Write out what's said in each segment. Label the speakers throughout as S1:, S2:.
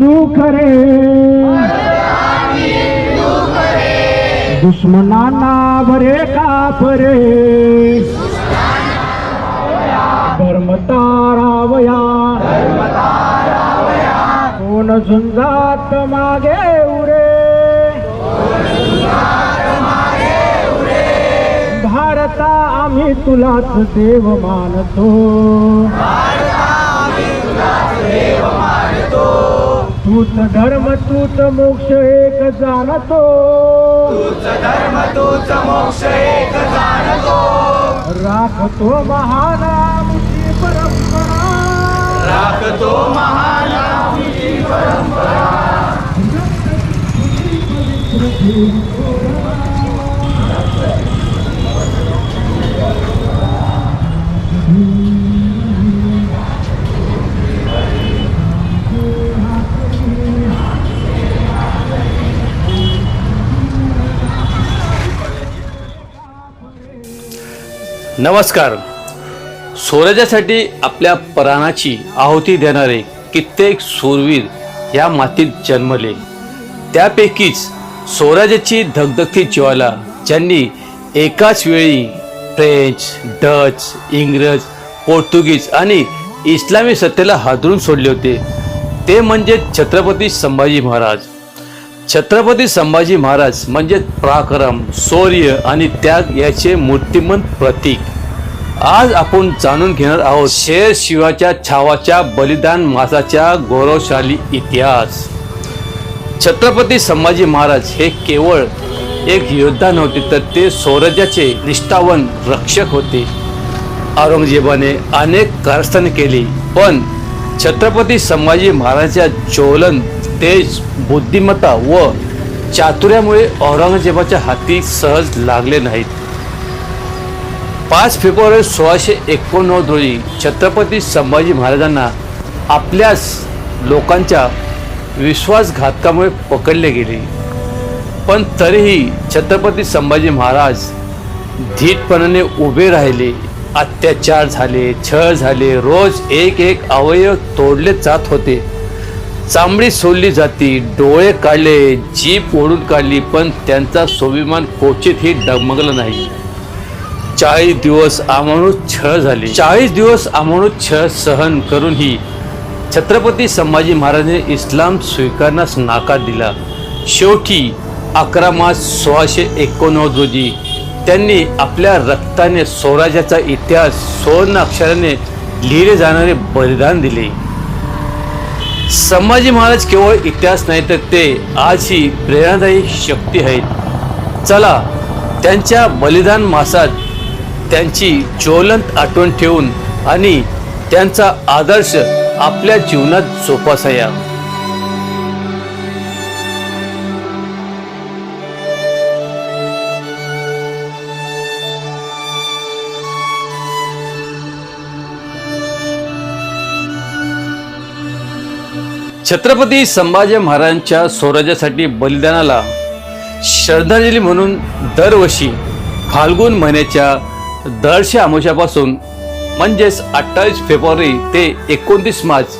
S1: हिंदू खरे दुश्मनांना बरे कापरे धर्म तारावया कोण झुंजात मागे उरे। भारता आम्ही तुलाच देव मानतो। तूच धर्म तूच मोक्ष एक जाणतो.
S2: धर्म तूच मोक्ष एक जाणतो.
S1: राखतो महान आमची परंपरा.
S2: राखतो महान आमची
S3: नमस्कार. स्वराज्यासाठी आपल्या प्राणाची आहुती देणारे कित्येक सूरवीर या मातीत जन्मले. त्यापैकीच स्वराज्याची धगधगती ज्वाला ज्यांनी एकाच वेळी फ्रेंच डच इंग्रज पोर्तुगीज आणि इस्लामी सत्तेला हादरून सोडले होते. ते म्हणजे छत्रपती संभाजी महाराज. छत्रपती संभाजी महाराज म्हणजे पराक्रम शौर्य आणि त्याग याचे मूर्तिमंत प्रतीक. आज आपण जाणून घेणार आहोत शेर शिवाच्या छावाच्या बलिदान मासाच्या गौरवशाली इतिहास. छत्रपती संभाजी महाराज हे केवळ एक योद्धा नव्हते तर ते स्वराज्याचे निष्ठावन रक्षक होते. औरंगजेबाने अनेक कारस्थाने केली पण छत्रपती संभाजी महाराजांच्या ज्वलन तेज बुद्धिमत्ता व चातुर्यामुळे औरंगजेबाच्या हाती सहज लागले नाहीत. पाच फेब्रुवारी सोळाशे एकोणनव्वद रोजी छत्रपती संभाजी महाराजांना आपल्याच लोकांच्या विश्वासघातकामुळे पकडले गेले. पण तरीही छत्रपती संभाजी महाराज धीटपणाने उभे राहिले. अत्याचार झाले छळ झाले रोज एक एक अवयव तोडले जात होते. चांबडी सोडली जाती डोळे काढले जीप ओढून काढली पण त्यांचा स्वाभिमान क्वचितही डगमगला नाही. चाळीस दिवस अमानुष छळ झाले. चाळीस दिवस अमानुष छळ सहन करूनही छत्रपती संभाजी महाराजांनी इस्लाम स्वीकारण्यास नाकार दिला. शेवटी अकरा मार्च सोळाशे एकोणनव्वद रोजी त्यांनी आपल्या रक्ताने स्वराज्याचा इतिहास सुवर्ण अक्षराने लिहिले जाणारे बलिदान दिले. संभाजी महाराज केवळ इतिहास नाही तर ते आज ही प्रेरणादायी शक्ती आहेत. चला त्यांच्या बलिदान मासात त्यांची ज्वलंत आठवण ठेवून आणि त्यांचा आदर्श आपल्या जीवनात जोपासाया. छत्रपती संभाजी महाराजांच्या स्वराज्यासाठी बलिदानाला श्रद्धांजली म्हणून दरवर्षी फाल्गुन महिन्याच्या दरशे अमावस्यापासून म्हणजेच अठ्ठावीस फेब्रुवारी ते एकोणतीस मार्च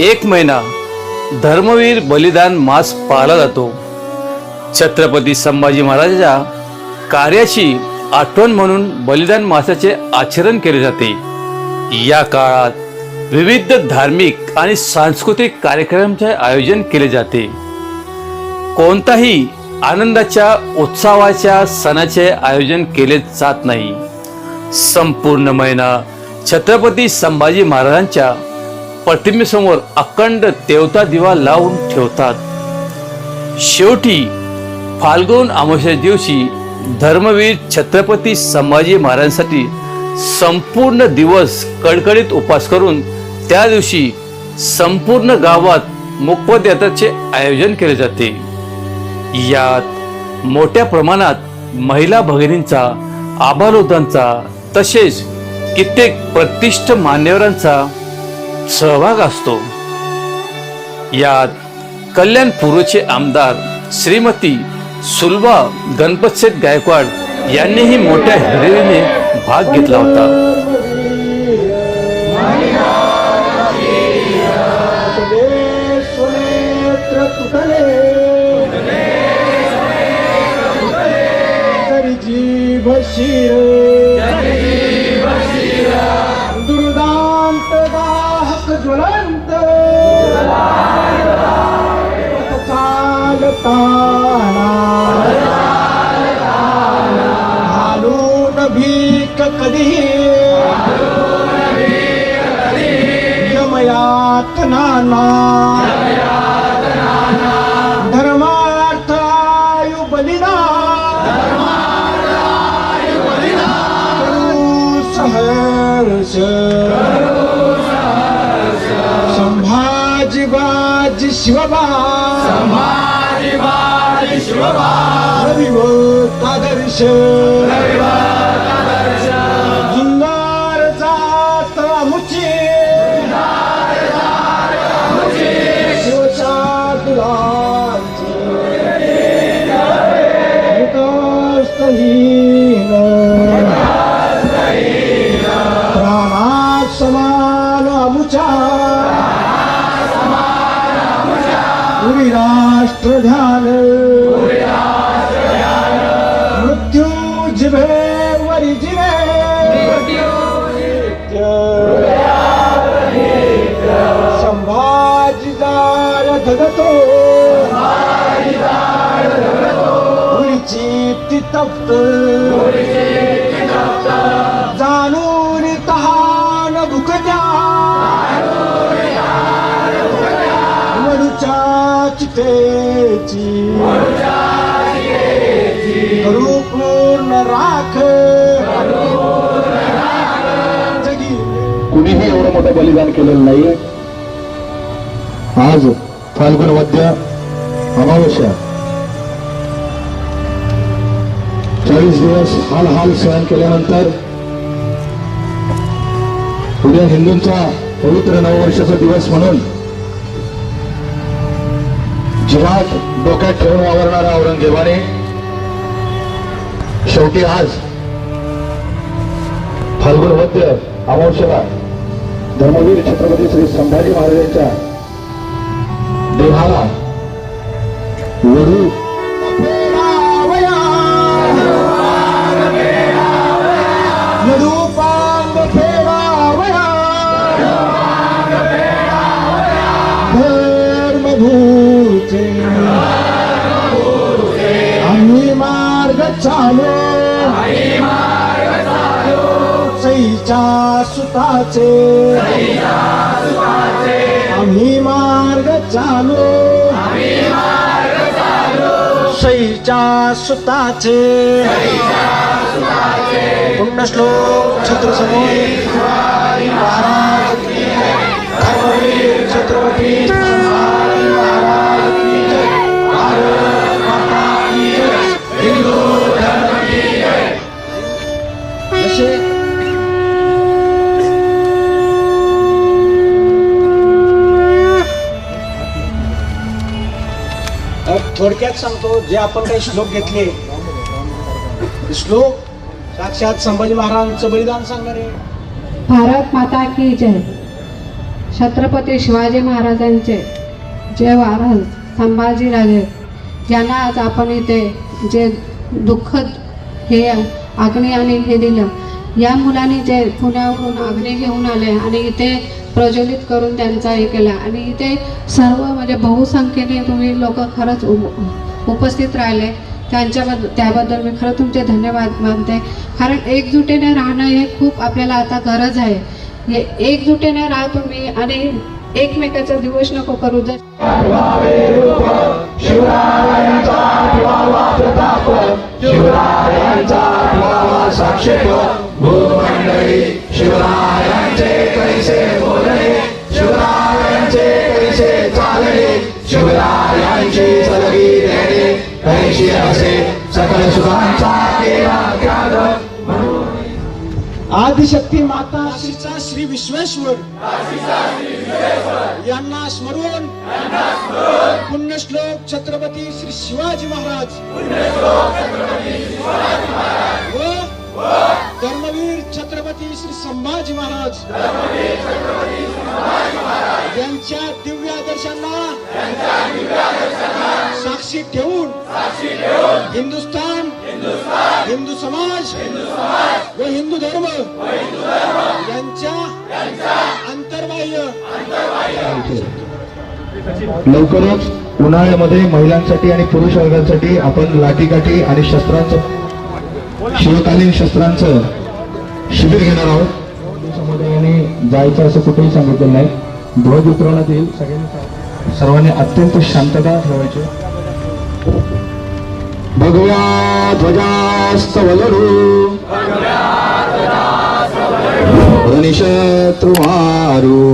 S3: एक महिना धर्मवीर बलिदान मास पाळला जातो. छत्रपती संभाजी महाराजांच्या कार्याची आठवण म्हणून बलिदान मासाचे आचरण केले जाते. या काळात विविध धार्मिक आणि सांस्कृतिक कार्यक्रमांचे आयोजन केले जाते. कोणताही आनंदाच्या उत्सवाच्या सणाचे आयोजन केले जात नाही. संपूर्ण महिना छत्रपती संभाजी महाराजांच्या प्रतिमेसमोर अखंड देवता दिवा लावून ठेवतात. शेवटी फाल्गुन अमावस्या दिवशी धर्मवीर छत्रपती संभाजी महाराजांसाठी संपूर्ण दिवस कडकडीत उपास करून त्या दिवशी संपूर्ण गावात मोफत यात्राचे आयोजन केले जाते. यात मोठ्या प्रमाणात महिला भगिनींचा आबालोदांचा तसेच कित्येक प्रतिष्ठ मान्यवरांचा सहभाग असतो. यात कल्याण पूर्वचे आमदार श्रीमती सुलभा गणपतशेठ गायकवाड यांनीही मोठ्या हिरिरीने भाग घेतला होता.
S1: ज्वलंत घालून भीक कधी यमयात शिवबा रविवत आदर्श जुन्नर जात अमुची शिवच्या दुलाची मृतस्थहीन राष्ट्र ध्यान मृत्यू जिभे वरी जिवे। संभाजीदार धगतो उरीची ती तप्त। जाणून तहान भुकत्या वडूच्या चितेची
S4: एवढं मोठं बलिदान केलेलं नाहीये. आज फाल्गुन वद्य अमावस्या. चाळीस दिवस हाल हाल सहन केल्यानंतर उद्या हिंदूंचा पवित्र नववर्षाचा दिवस म्हणून जिहाद डोक्यात ठेवून वावरणाऱ्या औरंगजेबाने शेवटी आज फाल्गुन वद्य अमावस्याला धर्मवीर छत्रपती श्री संभाजी महाराजांच्या देहाला वधू.
S1: आम्ही मार्ग चालू. सुताचे आम्ही मार्ग चालो सईच्या सुताचे पुण्यश्लोक छत्रसमोर महाराज की जय. धर्मवीर छत्रपती थोडक्यात सांगतो जे आपण काही श्लोक घेतले श्लोक साक्षात संभाजी महाराजांचं बलिदान सांगणारे
S5: भारत माता की जय. छत्रपती शिवाजी महाराजांचे जे वारस संभाजीराजे ज्यांना आज आपण इथे जे दुःखद हे अग्नी आणि हे दिलं या मुलांनी जे पुण्यावरून अग्नी घेऊन आले आणि इथे प्रज्वलित करून त्यांचा हे केला आणि इथे सर्व म्हणजे बहुसंख्येने तुम्ही लोक खरंच उपस्थित राहिले त्यांच्याबद्दल त्याबद्दल मी खरं तुमचे धन्यवाद मानते कारण एकजुटीने राहणं हे खूप आपल्याला आता गरज आहे हे एकजुटीने राहा तुम्ही आणि एकमेकाचा दिवस नको करू जर
S2: शिवरायांचे कैसे बोलले शिवरायांचे कैसे चालले शिवरायांची सलगी देणे कैशी असे सकल सुखांचा केला त्याग
S1: आदिशक्ती माता श्रीचा श्री विश्वेश्वर. यांना स्मरून. पुण्यश्लोक छत्रपती श्री शिवाजी महाराज. व धर्मवीर छत्रपती श्री संभाजी महाराज. यांच्या दिव्य आदर्शांना साक्षी ठेवून हिंदुस्थान हिंदू समाज व हिंदू धर्म यांच्या अंतर्बाह्य
S4: लवकरच उन्हाळ्यामध्ये महिलांसाठी आणि पुरुष वर्गांसाठी आपण लाठीकाठी आणि शस्त्रांचं शिवकालीन शस्त्रांचं शिबिर घेणार आहोत. समुदायाने जायचं असं कुठेही सांगितलं नाही. ध्वज उतरवण्यात येईल. सगळ्यांनी सर्वांनी अत्यंत शांतता ठेवायची. भगव्या ध्वजास्तवलरू रणिशत्रु मारू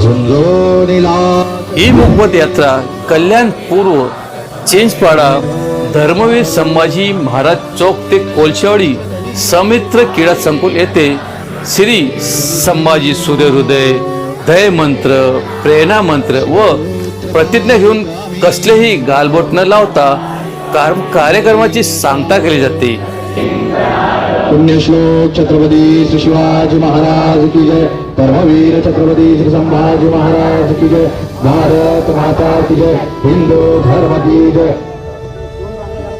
S4: झुंजोनीला
S3: ही मोफत यात्रा कल्याण पूर्व चिंचपाडा धर्मवीर संभाजी महाराज चौक ते कोलशेवाडी समित्र क्रीडा संकुल येथे श्री संभाजी सूर्यहृदय दय मंत्र प्रेरणा मंत्र व प्रतिज्ञा घेऊन कसलेही गालबोट न लावता कार कार्यक्रमाची सांगता केली जाते.
S4: पुण्यश्लोक छत्रपती श्री शिवाजी महाराज की जय. धर्मवीर छत्रपती श्री संभाजी महाराज की जय. भारत माता की जय. हिंदू धर्म की जय.